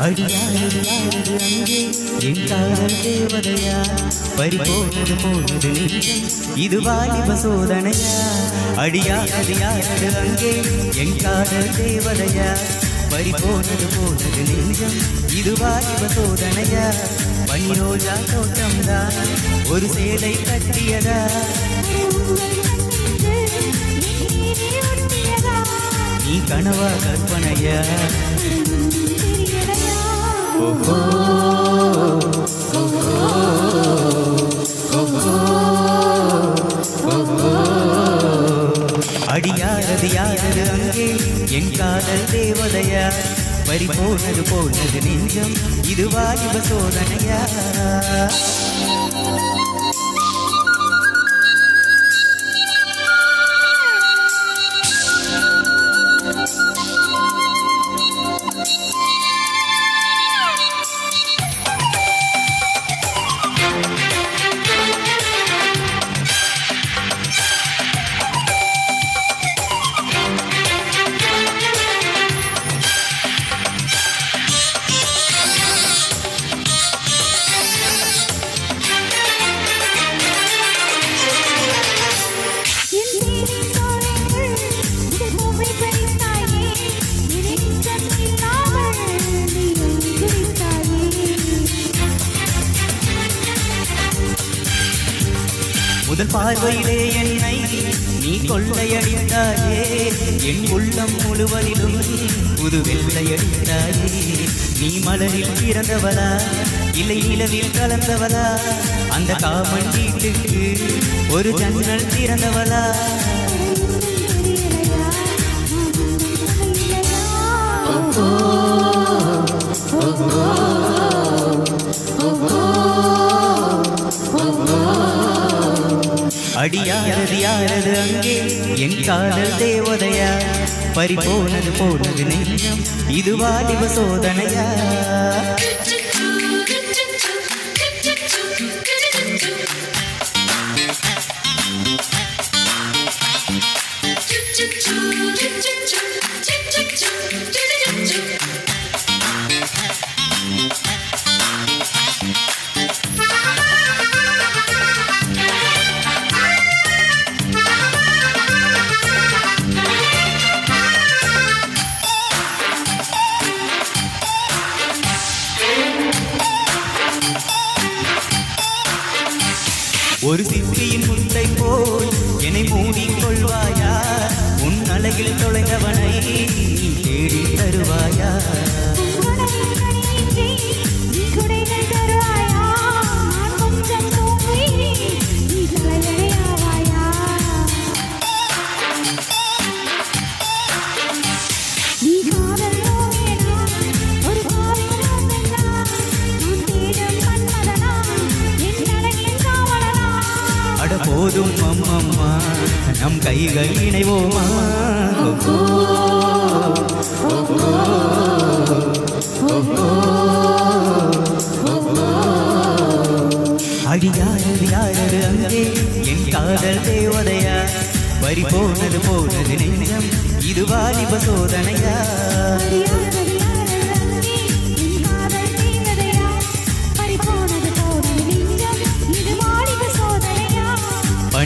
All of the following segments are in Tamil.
அடியாரது அங்கே என் காதல் தேவதையா. பறிபோனது போனது நெஞ்சம் இது வாலிப சோதனையா. அடியாரது யாரது அங்கே என் காதல் தேவதையா. பறிபோனது போனது நெஞ்சம் இது வாலிப சோதனையா. பனிரோஜா தோட்டம்தான் ஒரு சேலை கட்டியதா. கனவா கற்பனையா? ஓஹோ அடியாரது யாரது அங்கே? என் காதல் தேவதையா? பறி போனது போனது நெஞ்சம் இது வாலிப சோதனையா? முதல் பார்வையிலே என்னை நீ கொள்ளையடித்தாயே. என் உள்ளம் முழுவதிலும் புது வெள்ளையடித்தாயே நீ மலரில் பிறந்தவளா? இல்லை நிலவில் கலந்தவளா? அந்த காமன் வீட்டுக்கு ஒரு ஜன்னல் திறந்தவளா? oh என் காதல் தேவதையா? பறி போனது போனது நெஞ்சம். இதுவா வாலிப சோதனையா ஒரு சிப்பியின் முத்தை போல் என்னை மூடிக்கொள்வாயா உன் அழகில் தொலைந்தவனை நம் கைகள் இணைவோமா? ஓஹோ, ஓஹோ, யாரது அங்கே? என் காதல் தேவதையா? வரி போனது போனது நெஞ்சம் இது வாலிப சோதனையா?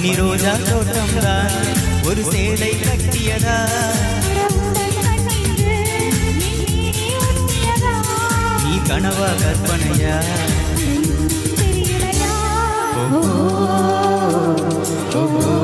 பன்னி ரோஜா தோட்டம்தான் ஒரு சேலை கட்டியதா? நீ கனவா கற்பனையா? Oh, oh, oh.